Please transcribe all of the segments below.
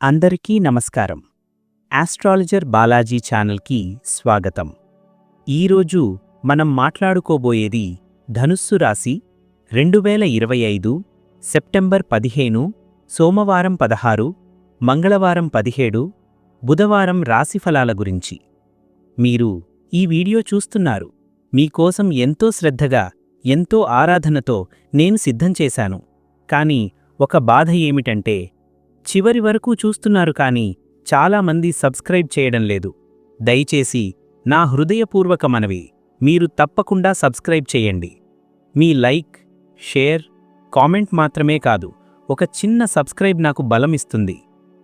అందరికీ నమస్కారం. ఆస్ట్రాలజర్ బాలాజీ ఛానల్కి స్వాగతం. ఈరోజు మనం మాట్లాడుకోబోయేది ధనుస్సు రాశి రెండు వేల ఇరవై ఐదు సెప్టెంబర్ పదిహేను సోమవారం పదహారు మంగళవారం పదిహేడు బుధవారం రాశిఫలాల గురించి. మీరు ఈ వీడియో చూస్తున్నారు. మీకోసం ఎంతో శ్రద్ధగా ఎంతో ఆరాధనతో నేను సిద్ధం చేశాను. కానీ ఒక బాధ ఏమిటంటే చివరి వరకు చూస్తున్నారు కానీ చాలామంది సబ్స్క్రైబ్ చేయడం లేదు. దయచేసి నా హృదయపూర్వక మనవి మీరు తప్పకుండా సబ్స్క్రైబ్ చేయండి. మీ లైక్ షేర్ కామెంట్ మాత్రమే కాదు ఒక చిన్న సబ్స్క్రైబ్ నాకు బలమిస్తుంది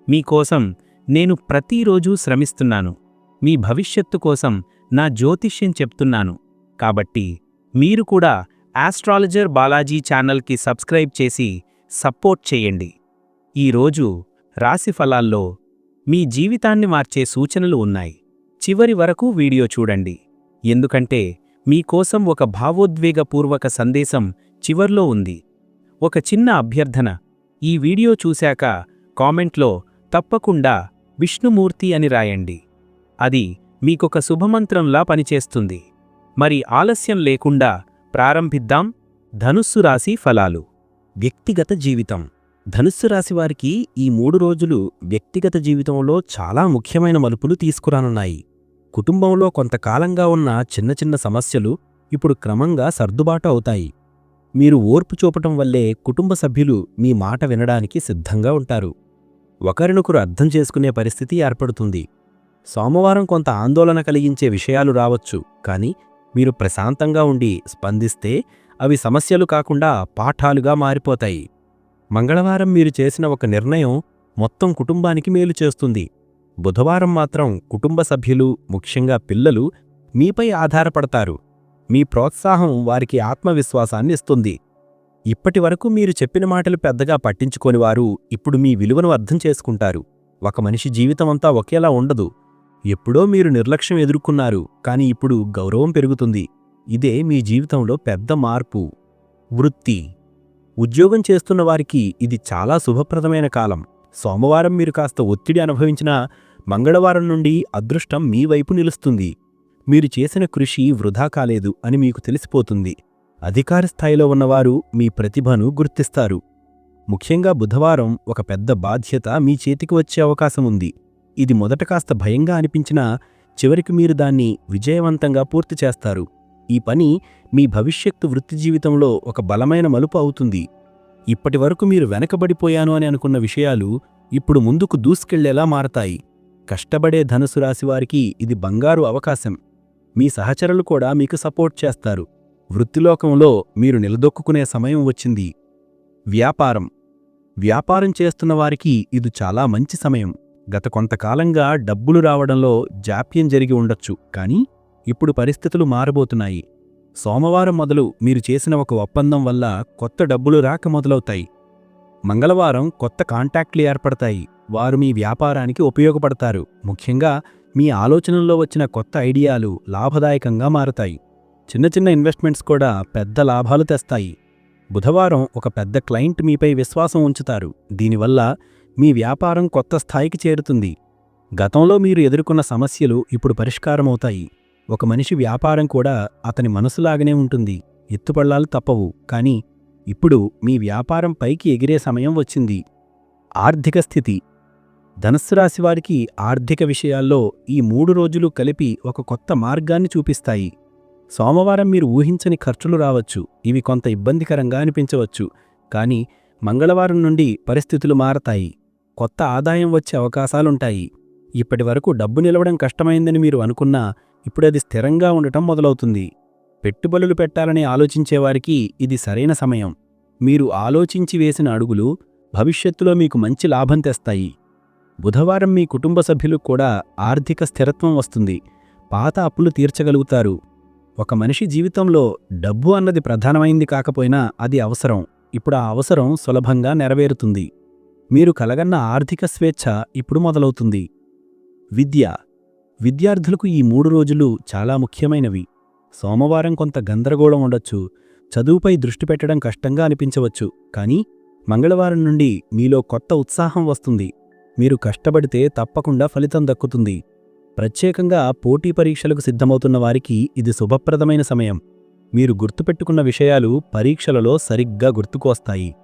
మీకోసం నేను ప్రతిరోజూ శ్రమిస్తున్నాను. మీ భవిష్యత్తు కోసం నా జ్యోతిష్యం చెప్తున్నాను. కాబట్టి మీరు కూడా ఆస్ట్రాలజర్ బాలాజీ ఛానల్కి సబ్స్క్రైబ్ చేసి సపోర్ట్ చేయండి. ఈరోజు రాశి ఫలాల్లో మీ జీవితాన్ని మార్చే సూచనలు ఉన్నాయి. చివరి వరకు వీడియో చూడండి. ఎందుకంటే మీకోసం ఒక భావోద్వేగపూర్వక సందేశం చివర్లో ఉంది. ఒక చిన్న అభ్యర్థన. ఈ వీడియో చూశాక కామెంట్లో తప్పకుండా విష్ణుమూర్తి అని రాయండి. అది మీకొక శుభమంత్రంలా పనిచేస్తుంది. మరి ఆలస్యం లేకుండా ప్రారంభిద్దాం. ధనుస్సు రాశి ఫలాలు. వ్యక్తిగత జీవితం. ధనుస్సు రాశివారికి ఈ మూడు రోజులు వ్యక్తిగత జీవితంలో చాలా ముఖ్యమైన మలుపులు తీసుకురానున్నాయి. కుటుంబంలో కొంతకాలంగా ఉన్న చిన్న చిన్న సమస్యలు ఇప్పుడు క్రమంగా సర్దుబాటు అవుతాయి. మీరు ఓర్పు చూపటం వల్లే కుటుంబ సభ్యులు మీ మాట వినడానికి సిద్ధంగా ఉంటారు. ఒకరినొకరు అర్థం చేసుకునే పరిస్థితి ఏర్పడుతుంది. సోమవారం కొంత ఆందోళన కలిగించే విషయాలు రావచ్చు కానీ మీరు ప్రశాంతంగా ఉండి స్పందిస్తే అవి సమస్యలు కాకుండా పాఠాలుగా మారిపోతాయి. మంగళవారం మీరు చేసిన ఒక నిర్ణయం మొత్తం కుటుంబానికి మేలు చేస్తుంది. బుధవారం మాత్రం కుటుంబ సభ్యులు ముఖ్యంగా పిల్లలు మీపై ఆధారపడతారు. మీ ప్రోత్సాహం వారికి ఆత్మవిశ్వాసాన్ని ఇస్తుంది. ఇప్పటివరకు మీరు చెప్పిన మాటలు పెద్దగా పట్టించుకోనివారు ఇప్పుడు మీ విలువను అర్థం చేసుకుంటారు. ఒక మనిషి జీవితమంతా ఒకేలా ఉండదు. ఎప్పుడో మీరు నిర్లక్ష్యం ఎదుర్కొన్నారు కాని ఇప్పుడు గౌరవం పెరుగుతుంది. ఇదే మీ జీవితంలో పెద్ద మార్పు. వృత్తి. ఉద్యోగం చేస్తున్న వారికి ఇది చాలా శుభప్రదమైన కాలం. సోమవారం మీరు కాస్త ఒత్తిడి అనుభవించినా మంగళవారం నుండి అదృష్టం మీ వైపు నిలుస్తుంది. మీరు చేసిన కృషి వృధా కాలేదు అని మీకు తెలిసిపోతుంది. అధికార స్థాయిలో ఉన్నవారు మీ ప్రతిభను గుర్తిస్తారు. ముఖ్యంగా బుధవారం ఒక పెద్ద బాధ్యత మీ చేతికి వచ్చే అవకాశం ఉంది. ఇది మొదట కాస్త భయంగా అనిపించినా చివరికి మీరు దాన్ని విజయవంతంగా పూర్తి చేస్తారు. ఈ పని మీ భవిష్యత్తు వృత్తి జీవితంలో ఒక బలమైన మలుపు అవుతుంది. ఇప్పటివరకు మీరు వెనకబడిపోయాను అని అనుకున్న విషయాలు ఇప్పుడు ముందుకు దూసుకెళ్ళేలా మారతాయి. కష్టపడే ధనుసు రాశివారికి ఇది బంగారు అవకాశం. మీ సహచరులు కూడా మీకు సపోర్ట్ చేస్తారు. వృత్తిలోకంలో మీరు నిలదొక్కునే సమయం వచ్చింది. వ్యాపారం. వ్యాపారం చేస్తున్న వారికి ఇది చాలా మంచి సమయం. గత కొంతకాలంగా డబ్బులు రావడంలో జాప్యం జరిగి ఉండొచ్చు. కానీ ఇప్పుడు పరిస్థితులు మారబోతున్నాయి. సోమవారం మొదలు మీరు చేసిన ఒక ఒప్పందం వల్ల కొత్త డబ్బులు రాక మొదలవుతాయి. మంగళవారం కొత్త కాంటాక్ట్లు ఏర్పడతాయి. వారు మీ వ్యాపారానికి ఉపయోగపడతారు. ముఖ్యంగా మీ ఆలోచనల్లో వచ్చిన కొత్త ఐడియాలు లాభదాయకంగా మారతాయి. చిన్న చిన్న ఇన్వెస్ట్మెంట్స్ కూడా పెద్ద లాభాలు తెస్తాయి. బుధవారం ఒక పెద్ద క్లయింట్ మీపై విశ్వాసం ఉంచుతారు. దీనివల్ల మీ వ్యాపారం కొత్త స్థాయికి చేరుతుంది. గతంలో మీరు ఎదుర్కొన్న సమస్యలు ఇప్పుడు పరిష్కారమవుతాయి. ఒక మనిషి వ్యాపారం కూడా అతని మనసులాగనే ఉంటుంది. ఎత్తుపళ్ళాలు తప్పవు. కానీ ఇప్పుడు మీ వ్యాపారం పైకి ఎగిరే సమయం వచ్చింది. ఆర్థిక స్థితి. ధనస్సు రాశివారికి ఆర్థిక విషయాల్లో ఈ మూడు రోజులు కలిపి ఒక కొత్త మార్గాన్ని చూపిస్తాయి. సోమవారం మీరు ఊహించని ఖర్చులు రావచ్చు. ఇవి కొంత ఇబ్బందికరంగా అనిపించవచ్చు. కానీ మంగళవారం నుండి పరిస్థితులు మారతాయి. కొత్త ఆదాయం వచ్చే అవకాశాలుంటాయి. ఇప్పటివరకు డబ్బు నిలవడం కష్టమైందని మీరు అనుకున్నా ఇప్పుడది స్థిరంగా ఉండటం మొదలవుతుంది. పెట్టుబడులు పెట్టాలని ఆలోచించేవారికి ఇది సరైన సమయం. మీరు ఆలోచించి వేసిన అడుగులు భవిష్యత్తులో మీకు మంచి లాభం తెస్తాయి. బుధవారం మీ కుటుంబ సభ్యులు కూడా ఆర్థిక స్థిరత్వం వస్తుంది. పాత అప్పులు తీర్చగలుగుతారు. ఒక మనిషి జీవితంలో డబ్బు అన్నది ప్రధానమైంది కాకపోయినా అది అవసరం. ఇప్పుడు ఆ అవసరం సులభంగా నెరవేరుతుంది. మీరు కలగన్న ఆర్థిక స్వేచ్ఛ ఇప్పుడు మొదలవుతుంది. విద్య. విద్యార్థులకు ఈ మూడు రోజులు చాలా ముఖ్యమైనవి. సోమవారం కొంత గందరగోళం ఉండొచ్చు చదువుపై దృష్టి పెట్టడం కష్టంగా అనిపించవచ్చు కానీ మంగళవారం నుండి మీలో కొత్త ఉత్సాహం వస్తుంది. మీరు కష్టపడితే తప్పకుండా ఫలితం దక్కుతుంది. ప్రత్యేకంగా పోటీ పరీక్షలకు సిద్ధమవుతున్న వారికి ఇది శుభప్రదమైన సమయం. మీరు గుర్తుపెట్టుకున్న విషయాలు పరీక్షలలో సరిగ్గా గుర్తుకొస్తాయి.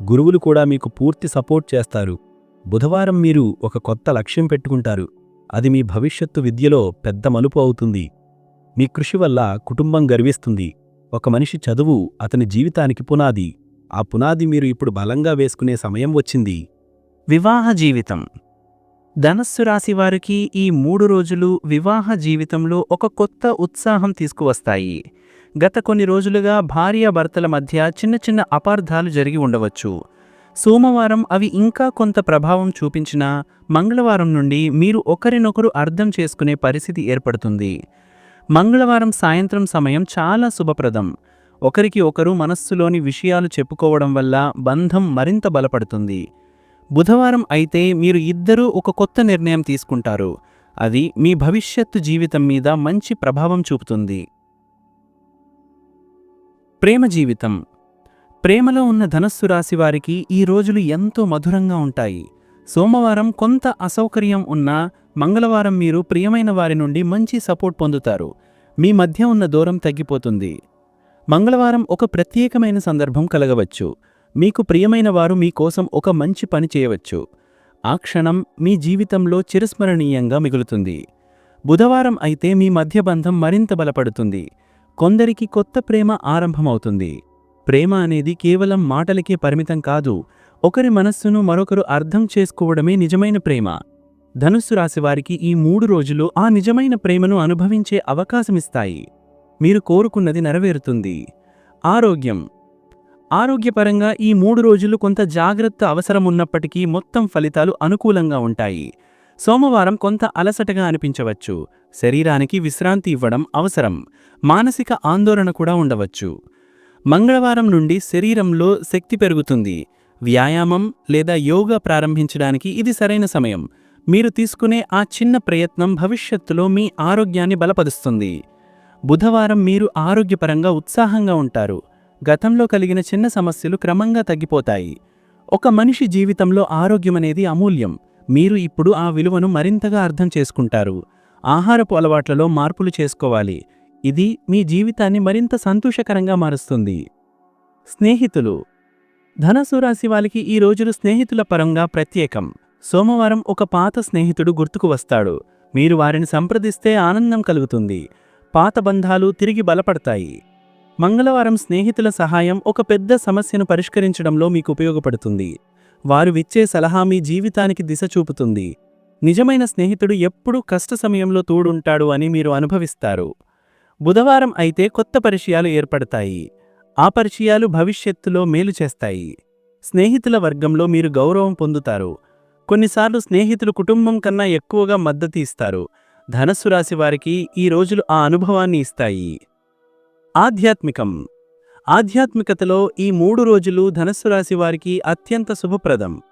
గురువులు కూడా మీకు పూర్తి సపోర్ట్ చేస్తారు. బుధవారం మీరు ఒక కొత్త లక్ష్యం పెట్టుకుంటారు. అది మీ భవిష్యత్తు విద్యలో పెద్ద మలుపు అవుతుంది. మీ కృషి వల్ల కుటుంబం గర్విస్తుంది. ఒక మనిషి చదువు అతని జీవితానికి పునాది. ఆ పునాది మీరు ఇప్పుడు బలంగా వేసుకునే సమయం వచ్చింది. వివాహ జీవితం. ధనస్సు రాశి వారికి ఈ మూడు రోజులు వివాహ జీవితంలో ఒక కొత్త ఉత్సాహం తీసుకువస్తాయి. గత కొన్ని రోజులుగా భార్యాభర్తల మధ్య చిన్న చిన్న అపార్థాలు జరిగి ఉండవచ్చు. సోమవారం అవి ఇంకా కొంత ప్రభావం చూపించినా మంగళవారం నుండి మీరు ఒకరినొకరు అర్థం చేసుకునే పరిస్థితి ఏర్పడుతుంది. మంగళవారం సాయంత్రం సమయం చాలా శుభప్రదం. ఒకరికి ఒకరు మనస్సులోని విషయాలు చెప్పుకోవడం వల్ల బంధం మరింత బలపడుతుంది. బుధవారం అయితే మీరు ఇద్దరూ ఒక కొత్త నిర్ణయం తీసుకుంటారు. అది మీ భవిష్యత్తు జీవితం మీద మంచి ప్రభావం చూపుతుంది. ప్రేమ జీవితం. ప్రేమలో ఉన్న ధనస్సు రాశి వారికి ఈ రోజులు ఎంతో మధురంగా ఉంటాయి. సోమవారం కొంత అసౌకర్యం ఉన్నా మంగళవారం మీరు ప్రియమైన వారి నుండి మంచి సపోర్ట్ పొందుతారు. మీ మధ్య ఉన్న దూరం తగ్గిపోతుంది. మంగళవారం ఒక ప్రత్యేకమైన సందర్భం కలగవచ్చు. మీకు ప్రియమైన వారు మీకోసం ఒక మంచి పని చేయవచ్చు. ఆ క్షణం మీ జీవితంలో చిరస్మరణీయంగా మిగులుతుంది. బుధవారం అయితే మీ మధ్య బంధం మరింత బలపడుతుంది. కొందరికి కొత్త ప్రేమ ఆరంభమవుతుంది. ప్రేమ అనేది కేవలం మాటలకే పరిమితం కాదు ఒకరి మనస్సును మరొకరు అర్థం చేసుకోవడమే నిజమైన ప్రేమ. ధనుస్సు రాశివారికి ఈ మూడు రోజులు ఆ నిజమైన ప్రేమను అనుభవించే అవకాశమిస్తాయి. మీరు కోరుకున్నది నెరవేరుతుంది. ఆరోగ్యం. ఆరోగ్యపరంగా ఈ మూడు రోజులు కొంత జాగ్రత్త అవసరమున్నప్పటికీ మొత్తం ఫలితాలు అనుకూలంగా ఉంటాయి. సోమవారం కొంత అలసటగా అనిపించవచ్చు. శరీరానికి విశ్రాంతి ఇవ్వడం అవసరం. మానసిక ఆందోళన కూడా ఉండవచ్చు. మంగళవారం నుండి శరీరంలో శక్తి పెరుగుతుంది. వ్యాయామం లేదా యోగా ప్రారంభించడానికి ఇది సరైన సమయం. మీరు తీసుకునే ఆ చిన్న ప్రయత్నం భవిష్యత్తులో మీ ఆరోగ్యాన్ని బలపరుస్తుంది. బుధవారం మీరు ఆరోగ్యపరంగా ఉత్సాహంగా ఉంటారు. గతంలో కలిగిన చిన్న సమస్యలు క్రమంగా తగ్గిపోతాయి. ఒక మనిషి జీవితంలో ఆరోగ్యమనేది అమూల్యం. మీరు ఇప్పుడు ఆ విలువను మరింతగా అర్థం చేసుకుంటారు. ఆహారపు అలవాట్లలో మార్పులు చేసుకోవాలి. ఇది మీ జీవితాన్ని మరింత సంతోషకరంగా మారుస్తుంది. స్నేహితులు. ధనసు రాశి వాళ్ళకి ఈ రోజులు స్నేహితుల పరంగా ప్రత్యేకం. సోమవారం ఒక పాత స్నేహితుడు గుర్తుకు వస్తాడు. మీరు వారిని సంప్రదిస్తే ఆనందం కలుగుతుంది. పాత బంధాలు తిరిగి బలపడతాయి. మంగళవారం స్నేహితుల సహాయం ఒక పెద్ద సమస్యను పరిష్కరించడంలో మీకు ఉపయోగపడుతుంది. వారు విచ్చే సలహా మీ జీవితానికి దిశ చూపుతుంది. నిజమైన స్నేహితుడు ఎప్పుడూ కష్ట సమయంలో తోడుంటాడు అని మీరు అనుభవిస్తారు. బుధవారం అయితే కొత్త పరిచయాలు ఏర్పడతాయి. ఆ పరిచయాలు భవిష్యత్తులో మేలు చేస్తాయి. స్నేహితుల వర్గంలో మీరు గౌరవం పొందుతారు. కొన్నిసార్లు స్నేహితులు కుటుంబం కన్నా ఎక్కువగా మద్దతు ఇస్తారు. ధనస్సు రాశి వారికి ఈ రోజులు ఆ అనుభవాన్ని ఇస్తాయి. ఆధ్యాత్మికం. ఆధ్యాత్మికతలో ఈ మూడు రోజులు ధనస్సు రాశి వారికి అత్యంత శుభప్రదం.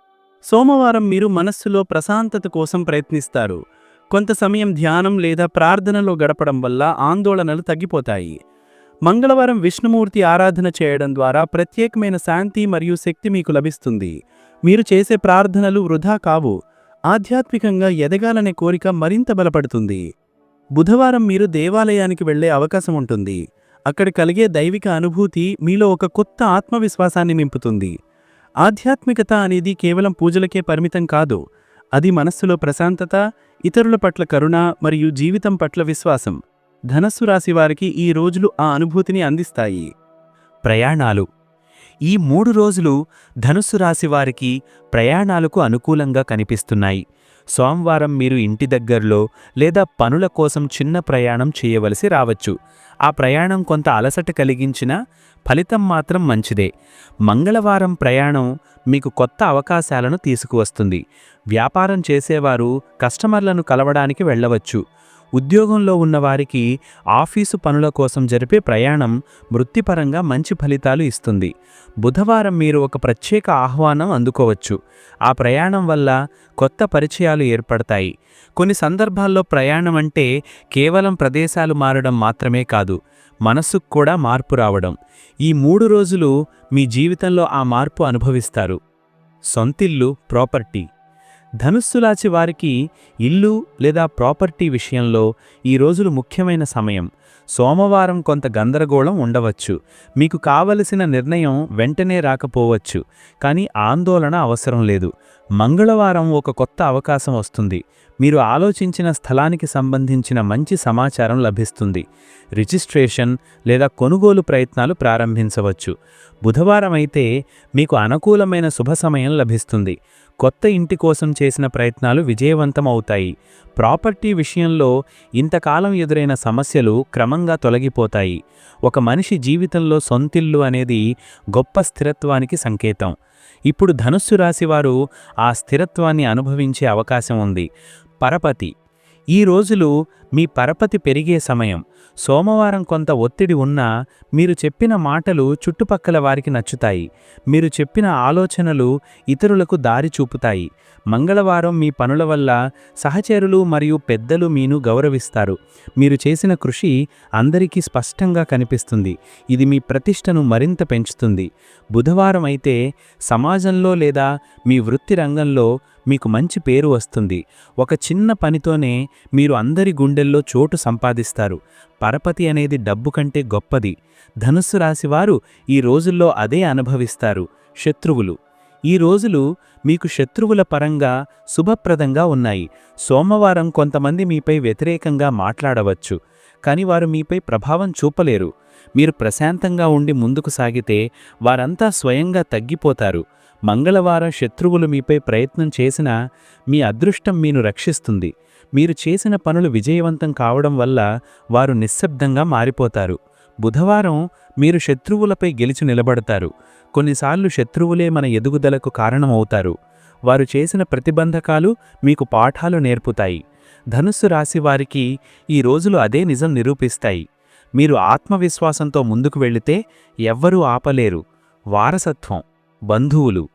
సోమవారం మీరు మనస్సులో ప్రశాంతత కోసం ప్రయత్నిస్తారు. కొంత సమయం ధ్యానం లేదా ప్రార్థనలో గడపడం వల్ల ఆందోళనలు తగ్గిపోతాయి. మంగళవారం విష్ణుమూర్తి ఆరాధన చేయడం ద్వారా ప్రత్యేకమైన శాంతి మరియు శక్తి మీకు లభిస్తుంది. మీరు చేసే ప్రార్థనలు వృధా కావు. ఆధ్యాత్మికంగా ఎదగాలనే కోరిక మరింత బలపడుతుంది. బుధవారం మీరు దేవాలయానికి వెళ్ళే అవకాశం ఉంటుంది. అక్కడ కలిగే దైవిక అనుభూతి మీలో ఒక కొత్త ఆత్మవిశ్వాసాన్ని నింపుతుంది. ఆధ్యాత్మికత అనేది కేవలం పూజలకే పరిమితం కాదు. అది మనస్సులో ప్రశాంతత ఇతరుల పట్ల కరుణ మరియు జీవితం పట్ల విశ్వాసం ధనస్సు రాశి వారికి ఈ రోజులు ఆ అనుభూతిని అందిస్తాయి. ప్రయాణాలు. ఈ మూడు రోజులు ధనుస్సు రాశి వారికి ప్రయాణాలకు అనుకూలంగా కనిపిస్తున్నాయి. సోమవారం మీరు ఇంటి దగ్గరలో లేదా పనుల కోసం చిన్న ప్రయాణం చేయవలసి రావచ్చు. ఆ ప్రయాణం కొంత అలసట కలిగించినా ఫలితం మాత్రం మంచిదే. మంగళవారం ప్రయాణం మీకు కొత్త అవకాశాలను తీసుకువస్తుంది. వ్యాపారం చేసేవారు కస్టమర్లను కలవడానికి వెళ్ళవచ్చు. ఉద్యోగంలో ఉన్నవారికి ఆఫీసు పనుల కోసం జరిపే ప్రయాణం వృత్తిపరంగా మంచి ఫలితాలు ఇస్తుంది. బుధవారం మీరు ఒక ప్రత్యేక ఆహ్వానం అందుకోవచ్చు. ఆ ప్రయాణం వల్ల కొత్త పరిచయాలు ఏర్పడతాయి. కొన్ని సందర్భాల్లో ప్రయాణం అంటే కేవలం ప్రదేశాలు మారడం మాత్రమే కాదు మనస్సుకు కూడా మార్పు రావడం. ఈ మూడు రోజులు మీ జీవితంలో ఆ మార్పు అనుభవిస్తారు. సొంతిల్లు ప్రాపర్టీ ధనుస్సులాచి వారికి ఇల్లు లేదా ప్రాపర్టీ విషయంలో ఈ రోజులు ముఖ్యమైన సమయం. సోమవారం కొంత గందరగోళం ఉండవచ్చు. మీకు కావలసిన నిర్ణయం వెంటనే రాకపోవచ్చు. కానీ ఆందోళన అవసరం లేదు. మంగళవారం ఒక కొత్త అవకాశం వస్తుంది. మీరు ఆలోచించిన స్థలానికి సంబంధించిన మంచి సమాచారం లభిస్తుంది. రిజిస్ట్రేషన్ లేదా కొనుగోలు ప్రయత్నాలు ప్రారంభించవచ్చు. బుధవారం అయితే మీకు అనుకూలమైన శుభ సమయం లభిస్తుంది. కొత్త ఇంటి కోసం చేసిన ప్రయత్నాలు విజయవంతం అవుతాయి ప్రాపర్టీ విషయంలో ఇంతకాలం ఎదురైన సమస్యలు క్రమంగా తొలగిపోతాయి. ఒక మనిషి జీవితంలో సొంతిల్లు అనేది గొప్ప స్థిరత్వానికి సంకేతం. ఇప్పుడు ధనుస్సు రాశివారు ఆ స్థిరత్వాన్ని అనుభవించే అవకాశం ఉంది. పరపతి. ఈ రోజులు మీ పరపతి పెరిగే సమయం. సోమవారం కొంత ఒత్తిడి ఉన్నా మీరు చెప్పిన మాటలు చుట్టుపక్కల వారికి నచ్చుతాయి. మీరు చెప్పిన ఆలోచనలు ఇతరులకు దారి చూపుతాయి. మంగళవారం మీ పనుల వల్ల సహచరులు మరియు పెద్దలు మీను గౌరవిస్తారు. మీరు చేసిన కృషి అందరికీ స్పష్టంగా కనిపిస్తుంది. ఇది మీ ప్రతిష్టను మరింత పెంచుతుంది. బుధవారం అయితే సమాజంలో లేదా మీ వృత్తి రంగంలో మీకు మంచి పేరు వస్తుంది. ఒక చిన్న పనితోనే మీరు అందరి గుండెల్లో చోటు సంపాదిస్తారు. పరపతి అనేది డబ్బు కంటే గొప్పది. ధనుస్సు రాశివారు ఈ రోజుల్లో అదే అనుభవిస్తారు. శత్రువులు. ఈ రోజులు మీకు శత్రువుల పరంగా శుభప్రదంగా ఉన్నాయి. సోమవారం కొంతమంది మీపై వ్యతిరేకంగా మాట్లాడవచ్చు. కాని వారు మీపై ప్రభావం చూపలేరు. మీరు ప్రశాంతంగా ఉండి ముందుకు సాగితే వారంతా స్వయంగా తగ్గిపోతారు. మంగళవారం శత్రువులు మీపై ప్రయత్నం చేసినా మీ అదృష్టం మీను రక్షిస్తుంది. మీరు చేసిన పనులు విజయవంతం కావడం వల్ల వారు నిశ్శబ్దంగా మారిపోతారు. బుధవారం మీరు శత్రువులపై గెలిచి నిలబడతారు. కొన్నిసార్లు శత్రువులే మన ఎదుగుదలకు కారణమవుతారు. వారు చేసిన ప్రతిబంధకాలు మీకు పాఠాలు నేర్పుతాయి. ధనుస్సు రాశి వారికి ఈ రోజులు అదే నిజం నిరూపిస్తాయి. మీరు ఆత్మవిశ్వాసంతో ముందుకు వెళితే ఎవ్వరూ ఆపలేరు. వారసత్వం బంధువులు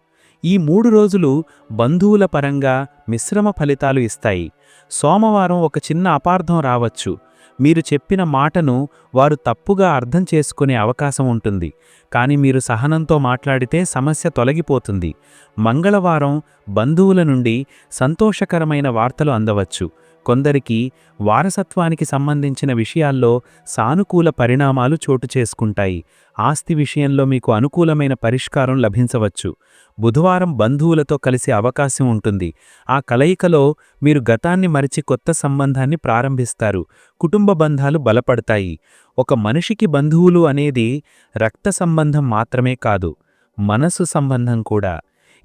ఈ మూడు రోజులు బంధువుల పరంగా మిశ్రమ ఫలితాలు ఇస్తాయి. సోమవారం ఒక చిన్న అపార్థం రావచ్చు. మీరు చెప్పిన మాటను వారు తప్పుగా అర్థం చేసుకునే అవకాశం ఉంటుంది. కానీ మీరు సహనంతో మాట్లాడితే సమస్య తొలగిపోతుంది. మంగళవారం బంధువుల నుండి సంతోషకరమైన వార్తలు అందవచ్చు. కొందరికి వారసత్వానికి సంబంధించిన విషయాల్లో సానుకూల పరిణామాలు చోటు చేసుకుంటాయి. ఆస్తి విషయంలో మీకు అనుకూలమైన పరిష్కారం లభించవచ్చు. బుధవారం బంధువులతో కలిసే అవకాశం ఉంటుంది. ఆ కలయికలో మీరు గతాన్ని మరిచి కొత్త సంబంధాన్ని ప్రారంభిస్తారు. కుటుంబ బంధాలు బలపడతాయి. ఒక మనిషికి బంధువులు అనేది రక్త సంబంధం మాత్రమే కాదు మనసు సంబంధం కూడా.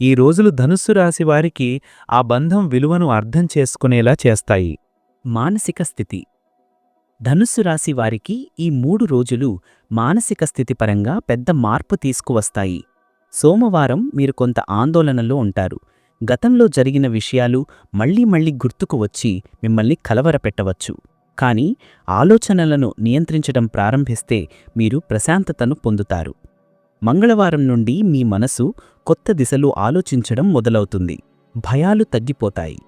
ఈ రోజులు ధనుస్సు రాశి వారికి ఆ బంధం విలువను అర్థం చేసుకునేలా చేస్తాయి. మానసిక స్థితి. ధనుస్సు రాశి వారికి ఈ మూడు రోజులు మానసిక స్థితి పరంగా పెద్ద మార్పు తీసుకువస్తాయి. సోమవారం మీరు కొంత ఆందోళనలో ఉంటారు. గతంలో జరిగిన విషయాలు మళ్ళీ మళ్ళీ గుర్తుకు వచ్చి మిమ్మల్ని కలవరపెట్టవచ్చు. కానీ ఆలోచనలను నియంత్రించడం ప్రారంభిస్తే మీరు ప్రశాంతతను పొందుతారు. మంగళవారం నుండి మీ మనసు కొత్త దిశలో ఆలోచించడం మొదలవుతుంది. భయాలు తగ్గిపోతాయి.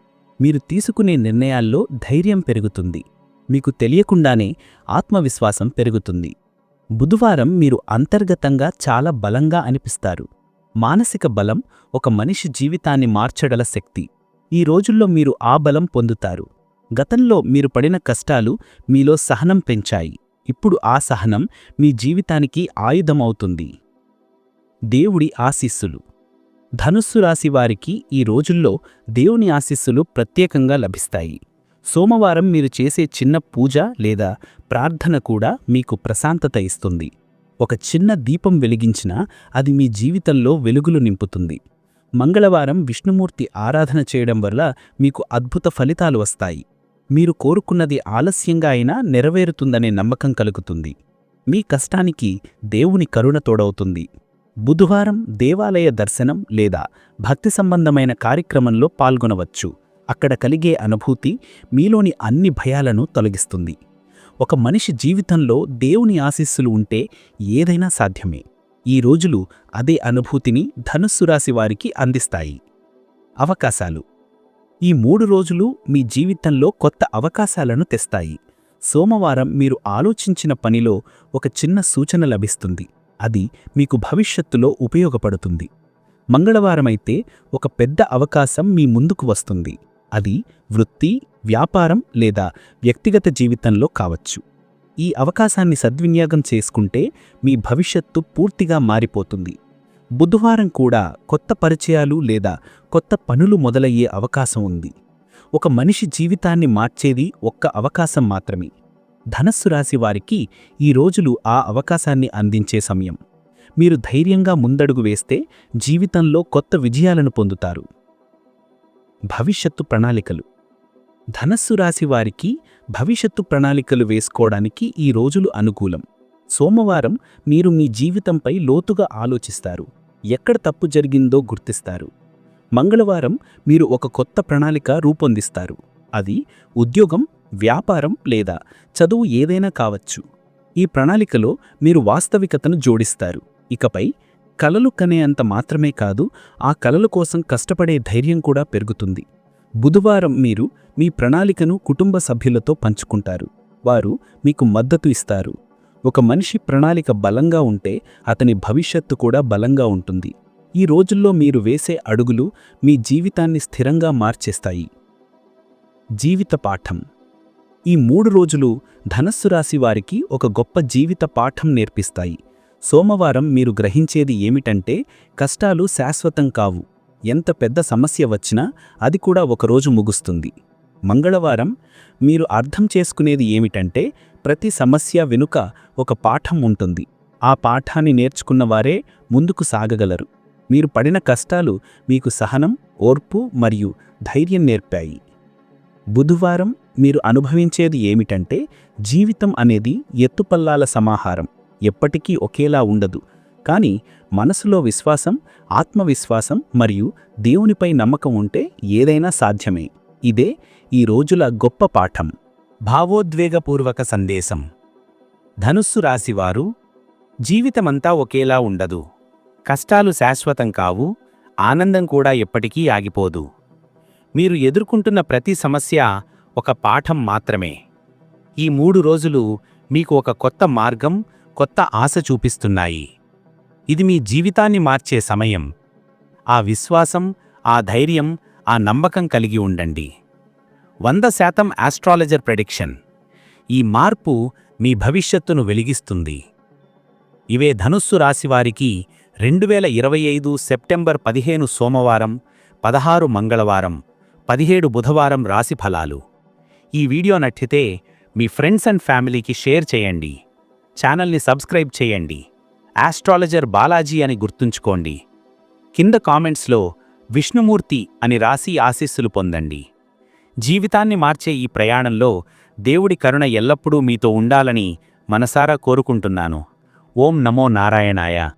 మీరు తీసుకునే నిర్ణయాల్లో ధైర్యం పెరుగుతుంది. మీకు తెలియకుండానే ఆత్మవిశ్వాసం పెరుగుతుంది. బుధవారం మీరు అంతర్గతంగా చాలా బలంగా అనిపిస్తారు. మానసిక బలం ఒక మనిషి జీవితాన్ని మార్చడల శక్తి. ఈ రోజుల్లో మీరు ఆ బలం పొందుతారు. గతంలో మీరు పడిన కష్టాలు మీలో సహనం పెంచాయి. ఇప్పుడు ఆ సహనం మీ జీవితానికి ఆయుధమవుతుంది. దేవుడి ఆశీస్సులు. ధనుస్సు రాశి వారికి ఈ రోజుల్లో దేవుని ఆశీస్సులు ప్రత్యేకంగా లభిస్తాయి. సోమవారం మీరు చేసే చిన్న పూజ లేదా ప్రార్థన కూడా మీకు ప్రశాంతత ఇస్తుంది. ఒక చిన్న దీపం వెలిగించినా అది మీ జీవితంలో వెలుగులు నింపుతుంది. మంగళవారం విష్ణుమూర్తి ఆరాధన చేయడం వల్ల మీకు అద్భుత ఫలితాలు వస్తాయి. మీరు కోరుకున్నది ఆలస్యంగా అయినా నెరవేరుతుందనే నమ్మకం కలుగుతుంది. మీ కష్టానికి దేవుని కరుణ తోడవుతుంది. బుధవారం దేవాలయ దర్శనం లేదా భక్తి సంబంధమైన కార్యక్రమంలో పాల్గొనవచ్చు. అక్కడ కలిగే అనుభూతి మీలోని అన్ని భయాలను తొలగిస్తుంది. ఒక మనిషి జీవితంలో దేవుని ఆశీస్సులు ఉంటే ఏదైనా సాధ్యమే. ఈ రోజులు అదే అనుభూతిని ధనుస్సు రాశి వారికి అందిస్తాయి. అవకాశాలు. ఈ మూడు రోజులు మీ జీవితంలో కొత్త అవకాశాలను తెస్తాయి. సోమవారం మీరు ఆలోచించిన పనిలో ఒక చిన్న సూచన లభిస్తుంది. అది మీకు భవిష్యత్తులో ఉపయోగపడుతుంది. మంగళవారమైతే ఒక పెద్ద అవకాశం మీ ముందుకు వస్తుంది. అది వృత్తి వ్యాపారం లేదా వ్యక్తిగత జీవితంలో కావచ్చు. ఈ అవకాశాన్ని సద్వినియోగం చేసుకుంటే మీ భవిష్యత్తు పూర్తిగా మారిపోతుంది. బుధవారం కూడా కొత్త పరిచయాలు లేదా కొత్త పనులు మొదలయ్యే అవకాశం ఉంది. ఒక మనిషి జీవితాన్ని మార్చేది ఒక్క అవకాశం మాత్రమే. ధనస్సు రాశి వారికి ఈ రోజులు ఆ అవకాశాన్ని అందించే సమయం. మీరు ధైర్యంగా ముందడుగు వేస్తే జీవితంలో కొత్త విజయాలను పొందుతారు. భవిష్యత్తు ప్రణాళికలు. ధనస్సు రాశి వారికి భవిష్యత్తు ప్రణాళికలు వేసుకోవడానికి ఈ రోజులు అనుకూలం. సోమవారం మీరు మీ జీవితంపై లోతుగా ఆలోచిస్తారు. ఎక్కడ తప్పు జరిగిందో గుర్తిస్తారు. మంగళవారం మీరు ఒక కొత్త ప్రణాళిక రూపొందిస్తారు. అది ఉద్యోగం వ్యాపారం లేదా చదువు ఏదైనా కావచ్చు. ఈ ప్రణాళికలో మీరు వాస్తవికతను జోడిస్తారు. ఇకపై కలలు కనే అంత మాత్రమే కాదు ఆ కలల కోసం కష్టపడే ధైర్యం కూడా పెరుగుతుంది. బుధవారం మీరు మీ ప్రణాళికను కుటుంబ సభ్యులతో పంచుకుంటారు. వారు మీకు మద్దతు ఇస్తారు. ఒక మనిషి ప్రణాళిక బలంగా ఉంటే అతని భవిష్యత్తు కూడా బలంగా ఉంటుంది. ఈ రోజుల్లో మీరు వేసే అడుగులు మీ జీవితాన్ని స్థిరంగా మార్చేస్తాయి. జీవిత పాఠం ఈ మూడు రోజులు ధనస్సు రాశి వారికి ఒక గొప్ప జీవిత పాఠం నేర్పిస్తాయి. సోమవారం మీరు గ్రహించేది ఏమిటంటే కష్టాలు శాశ్వతం కావు. ఎంత పెద్ద సమస్య వచ్చినా అది కూడా ఒకరోజు ముగుస్తుంది. మంగళవారం మీరు అర్థం చేసుకునేది ఏమిటంటే ప్రతి సమస్య వెనుక ఒక పాఠం ఉంటుంది. ఆ పాఠాన్ని నేర్చుకున్నవారే ముందుకు సాగగలరు. మీరు పడిన కష్టాలు మీకు సహనం ఓర్పు మరియు ధైర్యం నేర్పాయి. బుధవారం మీరు అనుభవించేది ఏమిటంటే జీవితం అనేది ఎత్తుపల్లాల సమాహారం. ఎప్పటికీ ఒకేలా ఉండదు. కానీ మనసులో విశ్వాసం ఆత్మవిశ్వాసం మరియు దేవునిపై నమ్మకం ఉంటే ఏదైనా సాధ్యమే. ఇదే ఈ రోజుల గొప్ప పాఠం. భావోద్వేగపూర్వక సందేశం. ధనుస్సు రాశివారు జీవితమంతా ఒకేలా ఉండదు. కష్టాలు శాశ్వతం కావు ఆనందం కూడా ఎప్పటికీ ఆగిపోదు. మీరు ఎదుర్కొంటున్న ప్రతి సమస్య ఒక పాఠం మాత్రమే. ఈ మూడు రోజులు మీకు ఒక కొత్త మార్గం కొత్త ఆశ చూపిస్తున్నాయి. ఇది మీ జీవితాన్ని మార్చే సమయం. ఆ విశ్వాసం ఆ ధైర్యం ఆ నమ్మకం కలిగి ఉండండి. వంద శాతం ఆస్ట్రాలజర్ ప్రెడిక్షన్. ఈ మార్పు మీ భవిష్యత్తును వెలిగిస్తుంది. ఇవే ధనుస్సు రాశివారికి రెండు వేల ఇరవై ఐదు సెప్టెంబర్ పదిహేను సోమవారం పదహారు మంగళవారం పదిహేడు బుధవారం రాశి ఫలాలు. ఈ వీడియో నచ్చితే మీ ఫ్రెండ్స్ అండ్ ఫ్యామిలీకి షేర్ చేయండి. ఛానల్ని సబ్స్క్రైబ్ చేయండి. ఆస్ట్రాలజర్ బాలాజీ అని గుర్తుంచుకోండి. కింద కామెంట్స్లో విష్ణుమూర్తి అని రాసి ఆశీస్సులు పొందండి. జీవితాన్ని మార్చే ఈ ప్రయాణంలో దేవుడి కరుణ ఎల్లప్పుడూ మీతో ఉండాలని మనసారా కోరుకుంటున్నాను. ఓం నమో నారాయణాయ.